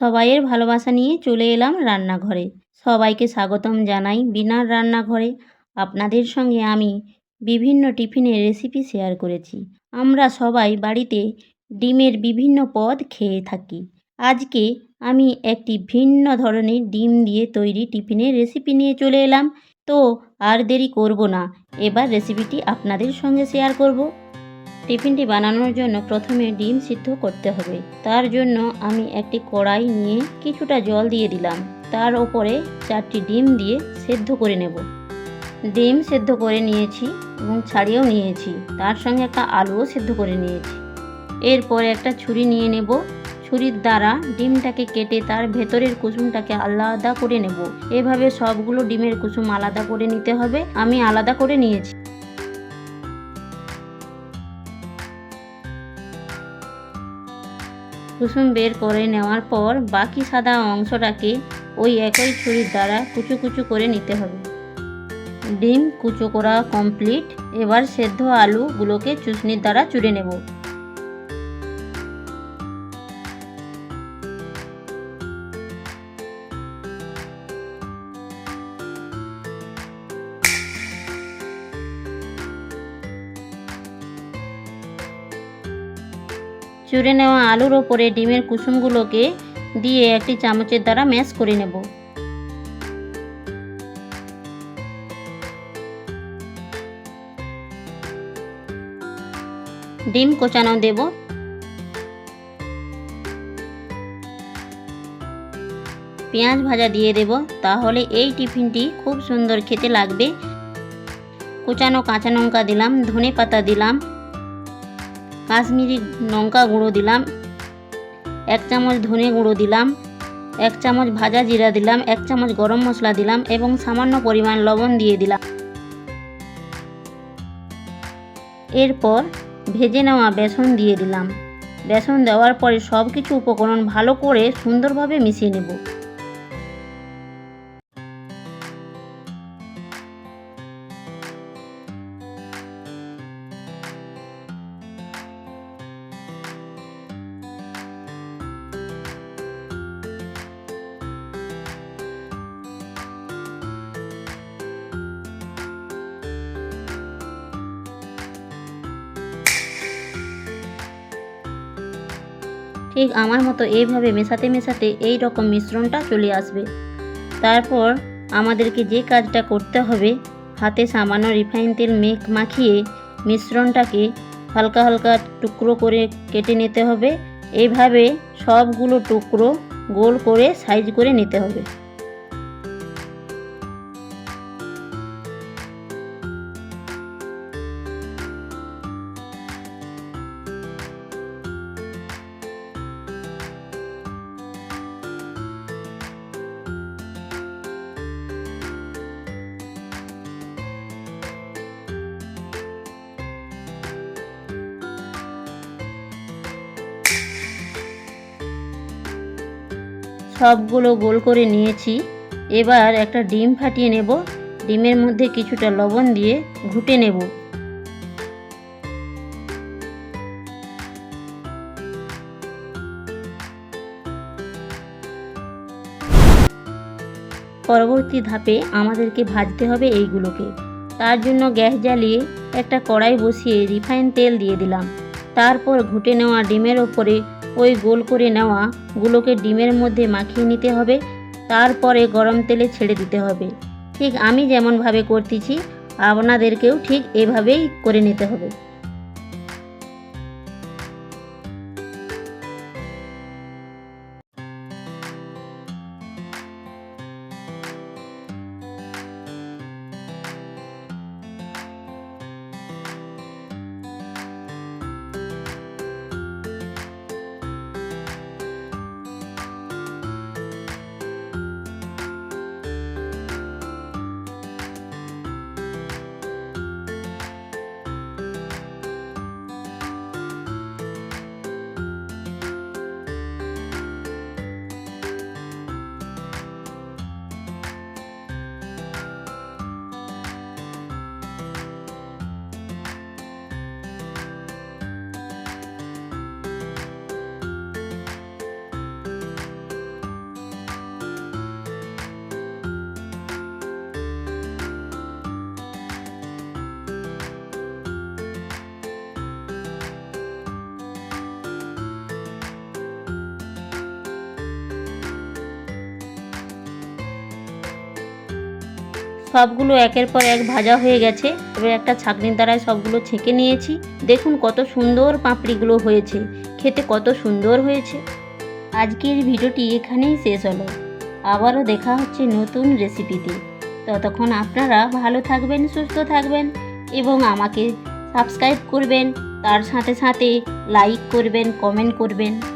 সবাইয়ের ভালোবাসা নিয়ে চলে এলাম রান্নাঘরে। সবাইকে স্বাগতম জানাই বিনার রান্নাঘরে। আপনাদের সঙ্গে আমি বিভিন্ন টিফিনের রেসিপি শেয়ার করেছি। আমরা সবাই বাড়িতে ডিমের বিভিন্ন পদ খেয়ে থাকি। আজকে আমি একটি ভিন্ন ধরনের ডিম দিয়ে তৈরি টিফিনের রেসিপি নিয়ে চলে এলাম। তো আর দেরি করব না। এবার রেসিপিটি আপনাদের সঙ্গে শেয়ার করব। টিফিনটি বানানোর জন্য প্রথমে ডিম সিদ্ধ করতে হবে। তার জন্য আমি একটি কড়াই নিয়ে কিছুটা জল দিয়ে দিলাম। তার ওপরে চারটি ডিম দিয়ে সেদ্ধ করে নেব। ডিম সেদ্ধ করে নিয়েছি এবং ছাড়িয়েও নিয়েছি। তার সঙ্গে একটা আলুও সেদ্ধ করে নিয়েছি। এরপরে একটা ছুরি নিয়ে নেব। ছুরির দ্বারা ডিমটাকে কেটে তার ভেতরের কুসুমটাকে আলাদা করে নেব। এভাবে সবগুলো ডিমের কুসুম আলাদা করে নিতে হবে। আমি আলাদা করে নিয়েছি। কুসুম বের করে নেওয়ার পর বাকি সাদা অংশটাকে ওই একই ছুরির দ্বারা কুচু কুচু করে নিতে হবে। ডিম কুচো করা কমপ্লিট। এবার সেদ্ধ আলুগুলোকে চুষনির দ্বারা চুড়ে নেব। চুড়ে নেওয়া আলুর ওপরে ডিমের কুসুমগুলোকে দিয়ে একটি চামচের দ্বারা ম্যাশ করে নেব। ডিম কোচানো দেব। পেঁয়াজ ভাজা দিয়ে দেব। তাহলে এই টিফিনটি খুব সুন্দর খেতে লাগবে। কোচানো কাঁচা লঙ্কা দিলাম, ধনে পাতা দিলাম কাশ্মীরি লঙ্কা গুঁড়ো দিলাম, এক চামচ ধনে গুঁড়ো দিলাম, এক চামচ ভাজা জিরা দিলাম, এক চামচ গরম মশলা দিলাম এবং সামান্য পরিমাণ লবণ দিয়ে দিলাম। এরপর ভেজে নেওয়া বেসন দিয়ে দিলাম। বেসন দেওয়ার পরে সব কিছু উপকরণ ভালো করে সুন্দরভাবে মিশিয়ে নেব। ঠিক আমার মতো এইভাবে মেশাতে মেশাতে এই রকম মিশ্রণটা চলে আসবে। তারপর আমাদেরকে যে কাজটা করতে হবে, হাতে সামান্য রিফাইন তেল মেঘ মাখিয়ে মিশ্রণটাকে হালকা হালকা টুকরো করে কেটে নিতে হবে। এইভাবে সবগুলো টুকরো গোল করে সাইজ করে নিতে হবে। সবগুলো গোল করে নিয়েছি। এবার একটা ডিম ফাটিয়ে নেব। ডিমের মধ্যে কিছুটা লবণ দিয়ে ঘুটে নেব। পরবর্তী ধাপে আমাদেরকে ভাজতে হবে এইগুলোকে। তার জন্য গ্যাস জ্বালিয়ে একটা কড়াই বসিয়ে রিফাইন তেল দিয়ে দিলাম। তারপর ঘুটে নেওয়া ডিমের ওপরে ওই গোল করে নেওয়া গুলোকে ডিমের মধ্যে মাখিয়ে নিতে হবে, তারপরে গরম তেলে ছেড়ে দিতে হবে। ঠিক আমি যেমনভাবে করতেছি, আপনাদেরকেও ঠিক এভাবেই করে নিতে হবে। সবগুলো একের পর এক ভাজা হয়ে গেছে। এবার একটা ছাঁকনির দ্বারায় সবগুলো ছেঁকে নিয়েছি। দেখুন কত সুন্দর পাপড়িগুলো হয়েছে। খেতে কত সুন্দর হয়েছে। আজকের ভিডিওটি এখানেই শেষ হলো। আবারও দেখা হচ্ছে নতুন রেসিপিতে। ততক্ষণ আপনারা ভালো থাকবেন, সুস্থ থাকবেন এবং আমাকে সাবস্ক্রাইব করবেন। তার সাথে সাথে লাইক করবেন, কমেন্ট করবেন।